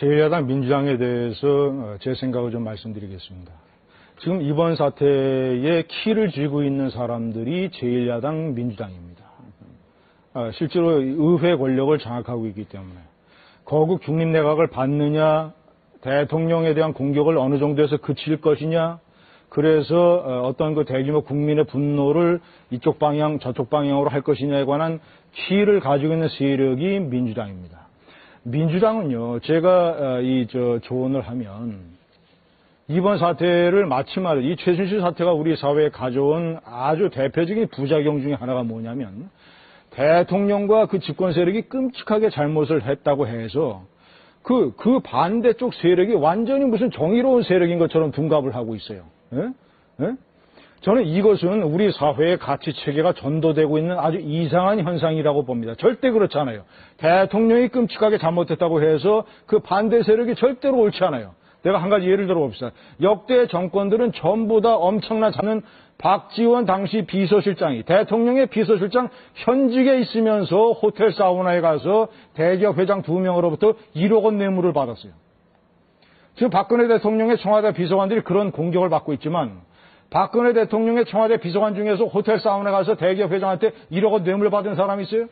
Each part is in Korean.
제1야당 민주당에 대해서 어, 제 생각을 좀 말씀드리겠습니다. 지금 이번 사태에 키를 쥐고 있는 사람들이 제1야당 민주당입니다. 아, 실제로 의회 권력을 장악하고 있기 때문에 거국 중립내각을 받느냐 대통령에 대한 공격을 어느 정도에서 그칠 것이냐 그래서 어, 어떤 그 대규모 국민의 분노를 이쪽 방향 저쪽 방향으로 할 것이냐에 관한 키를 가지고 있는 세력이 민주당입니다. 민주당은요 제가 이 저 조언을 하면 이번 사태를 말해 이 최순실 사태가 우리 사회에 가져온 아주 대표적인 부작용 중에 하나가 뭐냐면 대통령과 그 집권 세력이 끔찍하게 잘못을 했다고 해서 그, 그 반대쪽 세력이 완전히 무슨 정의로운 세력인 것처럼 둔갑을 하고 있어요. 예? 예? 저는 이것은 우리 사회의 가치 체계가 전도되고 있는 아주 이상한 현상이라고 봅니다. 절대 그렇지 않아요. 대통령이 끔찍하게 잘못했다고 해서 그 반대 세력이 절대로 옳지 않아요. 내가 한 가지 예를 들어 봅시다. 역대 정권들은 전부 다 엄청난 자는 박지원 당시 비서실장이 대통령의 비서실장 현직에 있으면서 호텔 사우나에 가서 대기업 회장 두 명으로부터 1억 원 뇌물을 받았어요. 지금 박근혜 대통령의 청와대 비서관들이 그런 공격을 받고 있지만 박근혜 대통령의 청와대 비서관 중에서 호텔 사우나에 가서 대기업 회장한테 1억 원 뇌물 받은 사람이 있어요?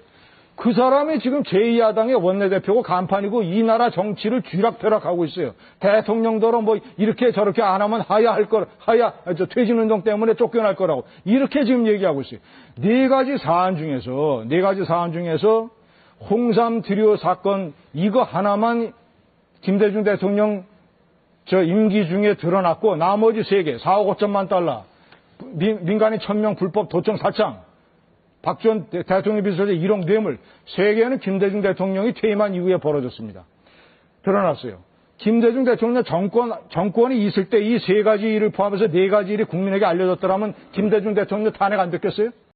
그 사람이 지금 제2야당의 원내대표고 간판이고 이 나라 정치를 쥐락펴락하고 있어요. 대통령더러 뭐 이렇게 저렇게 안 하면 하야 할 거, 하야, 저 퇴진운동 때문에 쫓겨날 거라고. 이렇게 지금 얘기하고 있어요. 네 가지 사안 중에서, 네 가지 사안 중에서 홍삼 드리오 사건 이거 하나만 김대중 대통령 저 임기 중에 드러났고 나머지 세 개, 4억 5천만 달러, 민, 민간인 1000명 불법 도청 사창, 박 전 대통령 비서실 1억 뇌물 세 개는 김대중 대통령이 퇴임한 이후에 벌어졌습니다. 드러났어요. 김대중 대통령 정권 정권이 있을 때 이 세 가지 일을 포함해서 네 가지 일이 국민에게 알려졌더라면 김대중 대통령 탄핵 안 됐겠어요?